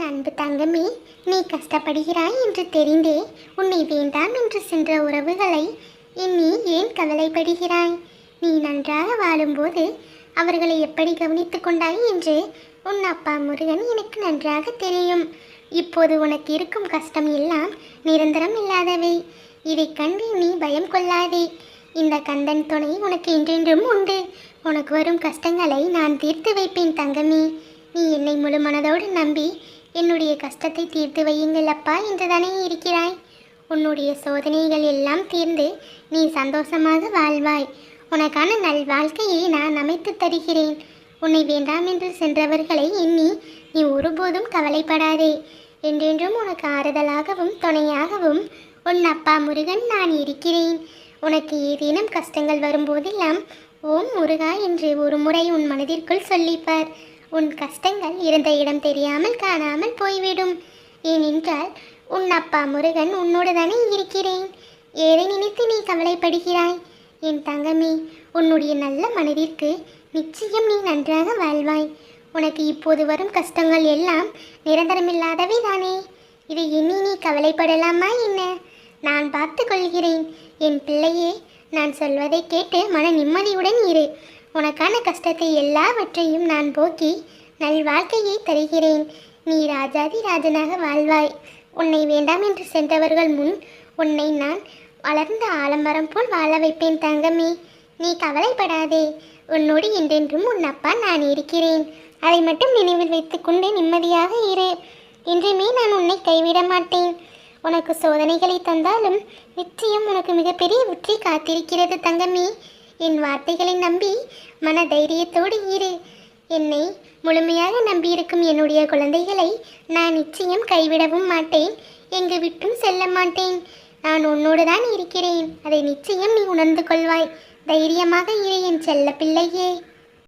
என் அன்பு தங்கமே நீ கஷ்டப்படுகிறாய் என்று தெரிந்தே உன்னை வேண்டாம் என்று சென்ற உறவுகளை எண்ணி ஏன் கவலைப்படுகிறாய்? நீ நன்றாக வாழும்போது அவர்களை எப்படி கவனித்துக் கொண்டாய் என்று உன் அப்பா முருகன் எனக்கு நன்றாக தெரியும். இப்போது உனக்கு இருக்கும் கஷ்டம் எல்லாம் நிரந்தரம் இல்லாதவை. இதைக் கண்டு நீ பயம் கொள்ளாதே. இந்த கந்தன் துணை உனக்கு என்றென்றும் உண்டு. உனக்கு வரும் கஷ்டங்களை நான் தீர்த்து வைப்பேன் தங்கமே. நீ என்னை முழு மனதோடு நம்பி என்னுடைய கஷ்டத்தை தீர்த்து வையுங்கள் அப்பா என்றுதானே இருக்கிறாய். உன்னுடைய சோதனைகள் எல்லாம் தீர்ந்து நீ சந்தோஷமாக வாழ்வாய். உனக்கான நல் வாழ்க்கையை நான் அமைத்து தருகிறேன். உன்னை வேண்டாம் என்று சென்றவர்களை எண்ணி நீ ஒருபோதும் கவலைப்படாதே. என்றென்றும் உனக்கு ஆறுதலாகவும் துணையாகவும் உன் அப்பா முருகன் நான் இருக்கிறேன். உனக்கு ஏதேனும் கஷ்டங்கள் வரும்போதெல்லாம் ஓம் முருகா என்று ஒரு முறை உன் மனதிற்குள் சொல்லிப்பார். உன் கஷ்டங்கள் இருந்த இடம் தெரியாமல் காணாமல் போய்விடும். ஏனென்றால் உன் அப்பா முருகன் உன்னோடு தானே இருக்கிறேன். ஏதை நினைத்து நீ கவலைப்படுகிறாய்? என் தங்கமே உன்னுடைய நல்ல மனதிற்கு நிச்சயம் நீ நன்றாக வாழ்வாய். உனக்கு இப்போது வரும் கஷ்டங்கள் எல்லாம் நிரந்தரமில்லாதவை தானே. இதை எண்ணி நீ கவலைப்படலாமா என்ன? நான் பார்த்து கொள்கிறேன். என் பிள்ளையே நான் சொல்வதை கேட்டு மன நிம்மதியுடன் இரு. உனக்கான கஷ்டத்தை எல்லாவற்றையும் நான் போக்கி நல் வாழ்க்கையை தருகிறேன். நீ ராஜாதி ராஜனாக வாழ்வாய். உன்னை வேண்டாம் என்று சென்றவர்கள் முன் உன்னை நான் வளர்ந்த ஆலமரம் போல் வாழ வைப்பேன் தங்கமே. நீ கவலைப்படாதே. உன்னோடு என்றென்றும் உன் அப்பா நான் இருக்கிறேன். அதை மட்டும் நினைவில் வைத்துக்கொண்டு நிம்மதியாக இரு. என்றுமே நான் உன்னை கைவிட மாட்டேன். உனக்கு சோதனைகளை தந்தாலும் நிச்சயம் உனக்கு மிகப்பெரிய வெற்றி காத்திருக்கிறது தங்கமே. என் வார்த்தைகளை நம்பி மன தைரியத்தோடு இரு. என்னை முழுமையாக நம்பியிருக்கும் என்னுடைய குழந்தைகளை நான் நிச்சயம் கைவிடவும் மாட்டேன். எங்கு விட்டும் செல்ல மாட்டேன். நான் உன்னோடு தான் இருக்கிறேன். அதை நிச்சயம் நீ உணர்ந்து கொள்வாய். தைரியமாக இரு என் செல்ல பிள்ளையே.